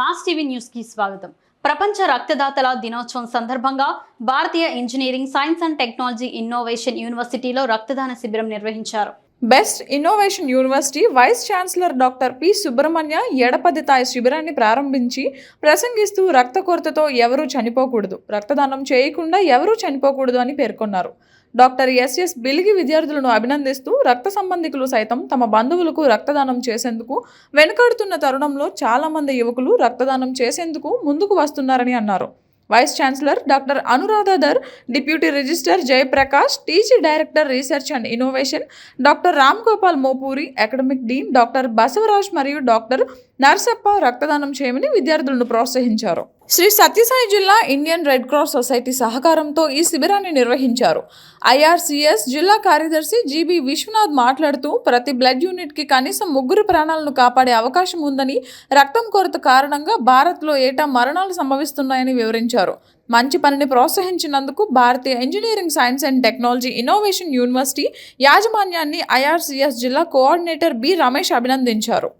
Mass TV న్యూస్కి స్వాగతం. ప్రపంచ రక్తదాతల దినోత్సవం సందర్భంగా Bharatiya engineering science and technology innovation యూనివర్సిటీలో రక్తదాన శిబిరం నిర్వహించారు. Best innovation university vice chancellor doctor P Subrahmanya Edapadi Thayi శిబిరాన్ని ప్రారంభించి ప్రసంగిస్తూ రక్త కొరతతో ఎవరూ చనిపోకూడదు. రక్తదానం చేయకుండా ఎవరూ చనిపోకూడదు అని పేర్కొన్నారు. డాక్టర్ ఎస్ఎస్ బిలిగి విద్యార్థులను అభినందిస్తూ రక్త సంబంధికులు సైతం తమ బంధువులకు రక్తదానం చేసేందుకు వెనుకాడుతున్న తరుణంలో చాలామంది యువకులు రక్తదానం చేసేందుకు ముందుకు వస్తున్నారని అన్నారు. Vice chancellor doctor Anuradha Dhar deputy register Jayaprakash TG director research and innovation doctor Ram Gopal Mopuri academic dean doctor Basavaraj మరియు డాక్టర్ నర్సప్ప రక్తదానం చేయమని విద్యార్థులను ప్రోత్సహించారు. శ్రీ సత్యసాయి జిల్లా ఇండియన్ రెడ్ క్రాస్ సొసైటీ సహకారంతో ఈ శిబిరాన్ని నిర్వహించారు. ఐఆర్సీఎస్ జిల్లా కార్యదర్శి జీబీ విశ్వనాథ్ మాట్లాడుతూ ప్రతి బ్లడ్ యూనిట్కి కనీసం ముగ్గురు ప్రాణాలను కాపాడే అవకాశం ఉందని రక్తం కొరత కారణంగా భారత్లో ఏటా మరణాలు సంభవిస్తున్నాయని వివరించారు. మంచి పనిని ప్రోత్సహించినందుకు Bharatiya engineering science and technology innovation university యాజమాన్యాన్ని ఐఆర్సీఎస్ జిల్లా కోఆర్డినేటర్ బి రమేష్ అభినందించారు.